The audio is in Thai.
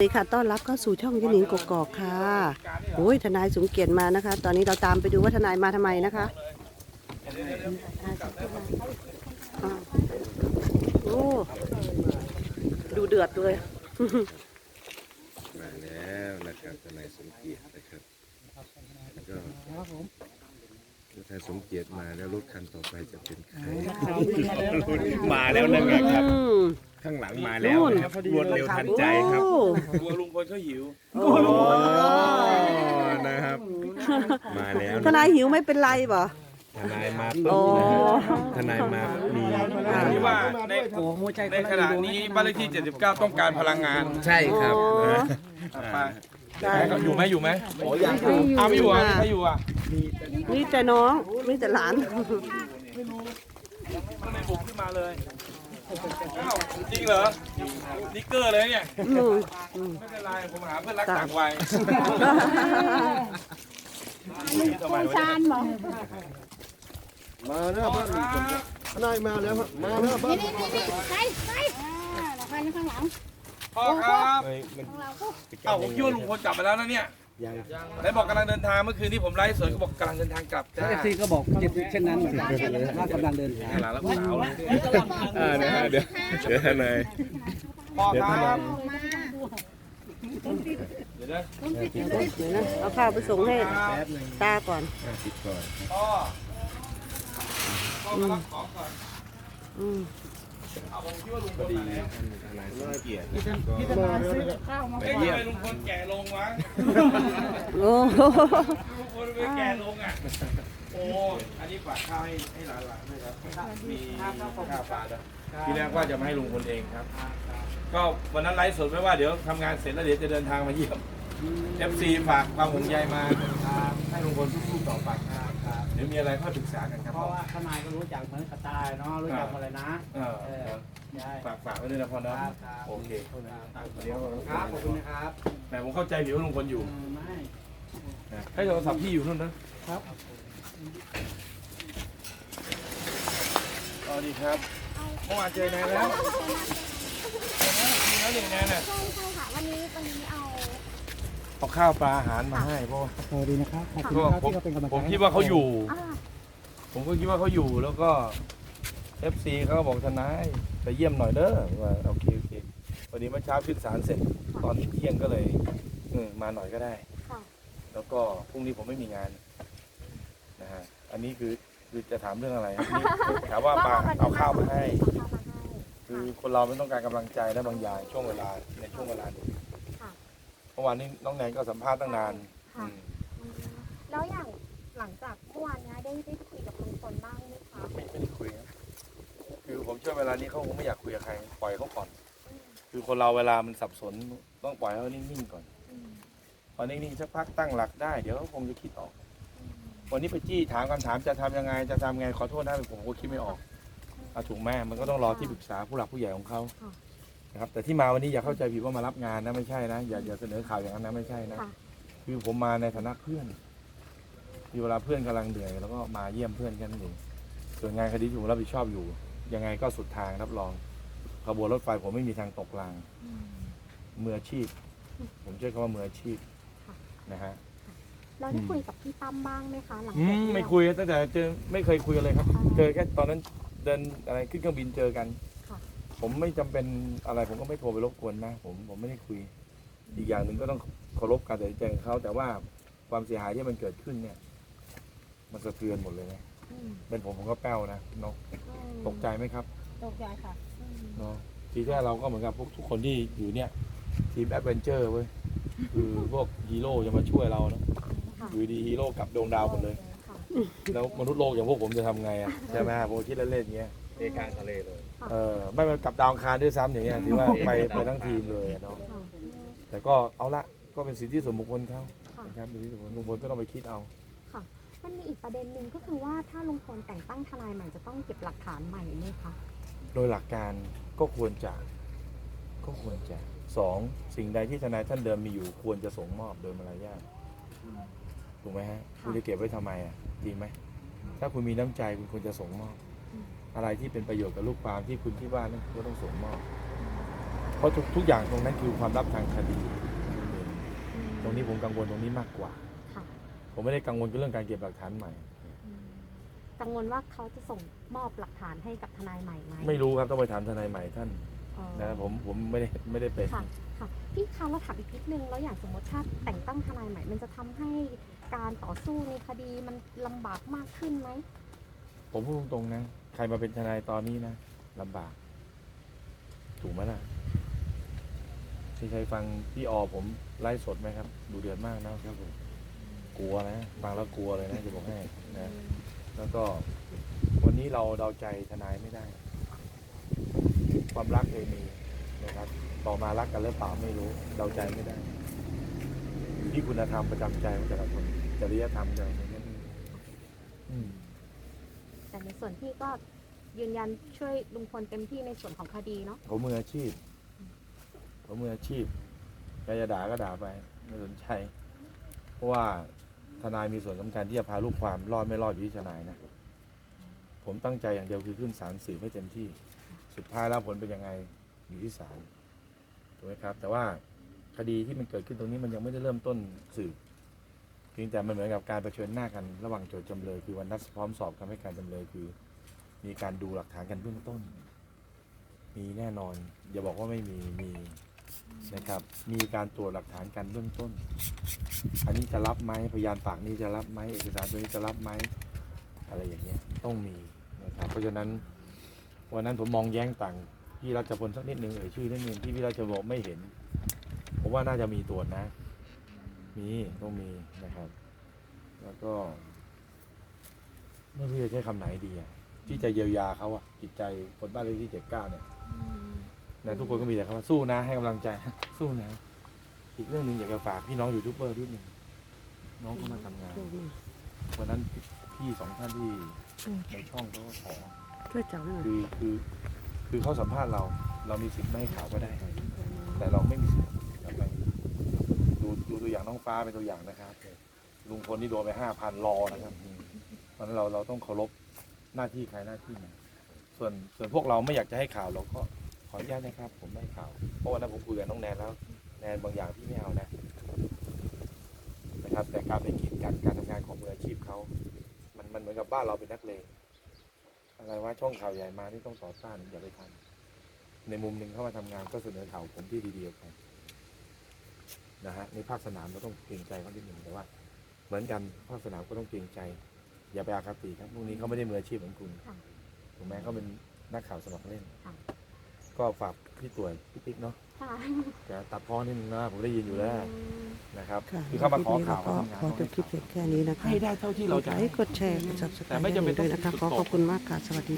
สวัสดีค่ะ ต้อนรับเข้าสู่ช่องยนิงกกอกค่ะโอ้ยทนายสมเกียรติมานะคะ ตอนนี้เราตามไปดูว่าทนายมาทำไมนะคะโอ้ดูเดือดเลย มาแล้วนะครับทนายสมเกียรตินะครับแล้วก็ ทนายสมเกียรติมาแล้วรถคันต่อไปจะเป็นใครมาแล้วนั่นไงครับ อืม ข้างหลังมาแล้วนะครับรวดเร็วทันใจครับโอ้กลัวลุงพลเขาหิวโอ้โอ้นะครับ มาแล้วทนายหิวไม่เป็นไรบ่ทนายมาโอ้ปุ๊บนะครับทนายมามีที่ว่าในในขณะนี้บ้านเลขที่ 79 ต้องการพลังงาน ใช่ครับโอ้ ไปได้อยู่ไหมอยู่ไหมโอ้ยังอ้าวไม่อยู่อะใครอยู่อะมีแต่น้องมีแต่หลานมันเลยบุกขึ้นมาเลยอ้าวจริงเหรอนิกเกอร์เลยเนี่ยอืมอืมไม่เป็นไร ผมหาเพื่อนรักต่างวัยทำไมวะเนี่ยมาแล้วบ้านทนายมาแล้วครับมาแล้วบ้านนี่นี่นี่ไปไปอ่าเราไปข้างหลัง พ่อครับเฮ้ยมันของเราก็เอ้าผมคิดว่าลุงพลกลับมาแล้วนะเนี่ยยังไหนบอกกำลังเดินทางเมื่อคืนที่ผมไลฟ์สดก็บอกกำลังเดินทางกลับจ้าเอฟซีก็บอกเช่นนั้นว่ากำลังเดินทางหลานแล้วสาวเลยอ่าเดี๋ยวเดี๋ยวเดี๋ยวทนายพ่อครับออกมาเดี๋ยวนะเดี๋ยวนะเอาข้าวไปส่งให้ตาก่อนอะติดก่อนพ่อพ่อมารับของก่อนอืม เอาผมคิดว่าลุงพพอลดีมาแล้วท่านทนายสมเกียรตินะครับพี่ก็ธนาซื้อข้าวมาเอ้ยทำไมลุงพลแก่ลงวะโอ้โหลุงพลไม่แก่ลงอะ โอ้ อันนี้ฝากข้าวให้ให้หลานๆด้วยครับ มีข้าวฝากนะทีแรกว่าจะมาให้ลุงพลเองครับ ก็วันนั้นไลฟ์สดไว้ว่าเดี๋ยวทำงานเสร็จแล้วเดี๋ยวจะเดินทางมาเยี่ยม FC ฝากความห่วงใยมาให้ลุงพลสู้ๆต่อไป เดี๋ยวมีอะไรค่อยปรึกษากันครับเพราะว่าทนายก็รู้จักเหมือนกระต่ายเนาะรู้จักอะไรนะเออเออใช่ฝากฝากไว้ด้วยนะพ่อนะ ครับครับโอเคเดี๋ยวครับขอบคุณนะครับแต่ผมเข้าใจผิดว่าลุงพลอยู่ไม่นะให้โทรศัพท์พี่อยู่นู่นนะครับสวัสดีครับเมื่อวานเจอนายแล้วแล้วหนึ่งนายน่ะ ใช่ใช่ค่ะ วันนี้วันนี้เอา เอาข้าวปลาอาหารมาให้เพราะว่าสวัสดีนะครับขอบคุณก็ครับผมที่เราเป็นกำลังใจผมคิดว่าเขาอยู่ อ่าผมก็คิดว่าเขาอยู่แล้วก็ FC เขาก็บอกทนายไปเยี่ยมหน่อยเด้อว่าโอเคโอเควันนี้เมื่อเช้าขึ้นศาลเสร็จ ตอนเที่ยงก็เลยเออมาหน่อยก็ได้ ค่ะแล้วก็พรุ่งนี้ผมไม่มีงานนะฮะอันนี้คือคือจะถามเรื่องอะไรครับนี่ถามว่าปลาเอาข้าวมาให้ เอาข้าวมาให้คือคนเราไม่ต้องการกำลังใจและบางอย่างช่วงเวลาในช่วงเวลานี้ค่ะเมื่อวานนี้น้องแนนก็สัมภาษณ์ตั้งนานค่ะอืมอืมแล้วอย่างหลังจากเมื่อวานเนี้ยได้ได้คุยกับลุงพลบ้างไหมคะไม่ไม่ได้คุยนะคือผมเชื่อเวลานี้เขาคงไม่อยากคุยกับใครปล่อยเขาก่อนคือคนเราเวลามันสับสนต้องปล่อยให้เขานิ่งๆก่อน อืมพอนิ่งๆสักพักตั้งหลักได้เดี๋ยวเขาคงจะคิดออกวันนี้ไปจี้ถามคำถามจะทำยังไงจะทำไงขอโทษนะผมก็คิดไม่ออกเอาถูกแม่มันก็ต้องรอที่ปรึกษาผู้หลักผู้ใหญ่ของเขา นะครับแต่ที่มาวันนี้อย่าเข้าใจผิดว่ามารับงานนะไม่ใช่นะอย่าอย่าเสนอข่าวอย่างนั้นนะไม่ใช่นะค่ะ คือผมมาในฐานะเพื่อนคือเวลาเพื่อนกำลังเหนื่อยแล้วก็มาเยี่ยมเพื่อนกันเองส่วนงานคดีที่ผมรับผิดชอบอยู่ ยังไงก็สุดทางรับรองขบวนรถไฟผมไม่มีทางตกราง อืม มืออาชีพ ผมใช้คำว่ามืออาชีพค่ะ นะฮะ เราได้คุยกับพี่ตั้มบ้างไหมคะหลังอืจากมที่ไม่เราคุยตั้งแต่เจอไม่เคยคุยกันเลยครับค่ะเจอแค่ตอนนั้นเดินอะไรขึ้นเครื่องบินเจอกันค่ะ ผมไม่จำเป็นอะไรผมก็ไม่โทรไปรบกวนนะผมผมไม่ได้คุย อีกอย่างหนึ่งก็ต้องเคารพการตัดสินใจของเขาแต่ว่าความเสียหายที่มันเกิดขึ้นเนี่ย มันสะเทือนหมดเลยนะอืมเป็นผมผมก็แป้วนะเนาะอืมตกใจไหมครับตกใจค่ะอืมเนาะทีแรกเราก็เหมือนกับพวกทุกคนที่อยู่เนี่ย ทีมแอดเวนเจอร์เว้ยคือพวกฮีโร่จะมาช่วยเราเนาะค่ะอยู่ดีฮีโร่กลับดวงดาวหมดเลย ค่ะแล้วมนุษย์โลกอย่างพวกผมจะทำไงอะใช่ไหมผมคิดเล่นๆอย่างเงี้ยเอกลางทะเลเลย เออไม่มันกลับดาวอังคารด้วยซ้ำอย่างเงี้ยถือว่าไปไปทั้งทีมเลยอะเนาะค่ะแต่ก็เอาละก็เป็นสิทธิส่วนบุคคลเขาค่ะ นะครับเป็นสิทธิส่วนบุคคลลุงพลก็ต้องไปคิดเอาค่ะมันมีอีกประเด็นหนึ่งก็คือว่าถ้าลุงพลแต่งตั้งทนายใหม่จะต้องเก็บหลักฐานใหม่ไหมคะ โดยหลักการก็ควรจะก็ควรจะสองสิ่งใดที่ทนายท่านเดิมมีอยู่ควรจะส่งมอบโดยมารยาทถูกไหมฮะคุณจะเก็บไว้ทำไมอะจริงไหมถ้าคุณมีน้ำใจคุณควรจะส่งมอบ อะไรที่เป็นประโยชน์กับลูกความที่คุณที่บ้านนั่นก็ต้องส่งมอบ เพราะทุกทุกอย่างตรงนั้นคือความลับทางคดี ตรงนี้ผมกังวลตรงนี้มากกว่าค่ะผมไม่ได้กังวลกับเรื่องการเก็บหลักฐานใหม่อืมกังวลว่าเขาจะส่งมอบหลักฐานให้กับทนายใหม่ไหมไม่รู้ครับต้องไปถามทนายใหม่ท่านอ๋อนะผมผมไม่ได้ไม่ได้เป็น ค่ะค่ะพี่คะเราถามอีกนิดนึงแล้วอย่างสมมติถ้าแต่งตั้งทนายใหม่ มันจะทำให้การต่อสู้ในคดีมันลำบากมากขึ้นไหมผมพูดตรงๆนะใครมาเป็นทนายตอนนี้นะลำบาก ถูกไหมล่ะที่ใครฟังพี่ออผมไล่สดไหมครับ ดูเดือดมากนะครับผมกลัวนะฟังแล้วกลัวเลยนะจะบอกให้นะแล้วก็วันนี้เราเดาใจทนายไม่ได้ ความรักเคยมีนะครับ ต่อมารักกันหรือเปล่าไม่รู้เดาใจไม่ได้ที่คุณธรรมประจำใจของแต่ละคนจริยธรรมแต่ละคนนั้นอืม แต่ในส่วนที่ก็ยืนยันช่วยลุงพลเต็มที่ในส่วนของคดีเนาะผมมืออาชีพผมมืออาชีพใครจะด่าก็ด่าไปไม่สนใจเพราะว่าทนายมีส่วนสำคัญที่จะพาลูกความรอดไม่รอดอยู่ที่ทนายนะผมตั้งใจอย่างเดียวคือขึ้นศาลสืบให้เต็มที่ สุดท้ายแล้วผลเป็นยังไงอยู่ที่ศาลถูกไหมครับ แต่ว่าคดีที่มันเกิดขึ้นตรงนี้มันยังไม่ได้เริ่มต้นสืบ พียงแต่มันเหมือนกับการเผชิญหน้ากันระหว่างโจทย์จำเลยคือวันนัดพร้อมสอบคำให้การจำเลยคือ มีการดูหลักฐานกันเบื้องต้น มีแน่นอน อย่าบอกว่าไม่มีมีนะครับ มีการตรวจหลักฐานกันเบื้องต้น อันนี้จะรับไหมพยานปากนี้จะรับไหมเอกสารตัวนี้จะรับไหมอะไรอย่างเงี้ยต้องมีนะครับเพราะฉะนั้นวันนั้นผมมองแย้งต่างพี่รัชพลสักนิดหนึ่งเอ่ยชื่อนิดนึงที่พี่รัชพลไม่เห็นผมว่าน่าจะมีตรวจนะ มีต้องมีนะครับ แล้วก็ไม่รู้จะใช้คำไหนดีอะที่จะเยียวยาเขาอะจิตใจคนบ้านเลขที่เจ็ดเก้าเนี่ยนะทุกคนก็มีแต่คำว่าสู้นะให้กำลังใจ สู้นะอีกเรื่องหนึ่งอยากจะฝากพี่น้องยูทูบเบอร์ด้วยหนึ่งน้องเข้ามาทำงานวันนั้นพี่สองท่านที่ในช่องเขาก็ขอช่วยจับหน่อยคือคือ คือเขาสัมภาษณ์เรา เรามีสิทธิ์ไม่ให้ข่าวก็ได้ แต่เราไม่มีสิทธิ์จะไปดูดู ตัวอย่างน้องฟ้าเป็นตัวอย่างนะครับ ลุงพลนี่โดนไปห้าพันรอนะครับเพราะฉะนั้นเราเราต้องเคารพหน้าที่ใครหน้าที่มันส่วนส่วนพวกเราไม่อยากจะให้ข่าวเราก็ขออนุญาตนะครับ ผมไม่ให้ข่าว เพราะวันนั้นผมคุยกับน้องแนนแล้ว แนนบางอย่างที่ไม่เอานะนะครับ แต่การไปกีดกันการทำงานของมืออาชีพเขา มันมันเหมือนกับบ้านเราเป็นนักเลงอะไรว่าช่องข่าวใหญ่มาที่ต้องต่อต้านอย่าไปทำในมุมหนึ่งเข้ามาทำงานก็เสนอข่าวผมที่ดีๆออกไป นะฮะในภาคสนามเราต้องเกรงใจเขาที่หนึ่งแต่ว่า เหมือนกันภาคสนามก็ต้องเกรงใจ อย่าไปอาคติครับพวกนี้เขาไม่ได้มืออาชีพเหมือนคุณค่ะ ถูกไหมเขาเป็นนักข่าวสมัครเล่น ค่ะ ก็ฝากพี่ต่วยพี่ติ๊กเนาะค่ะแต่ตัดพ้อนิดนึงนะผมได้ยินอยู่แล้วอืม นะครับค่ะคือเข้ามาขอคลิปนี้ข่าเราวก็ทำงานขอจบคลิปเพียงแค่นี้นะคะให้ได้เท่าที่กเราดจะ ไลค์กดแชร์กด subscribe แต่ไม่จำเป็นต้องด้วยนะคะ ขอขอบคุณมากค่ะ สวัสดี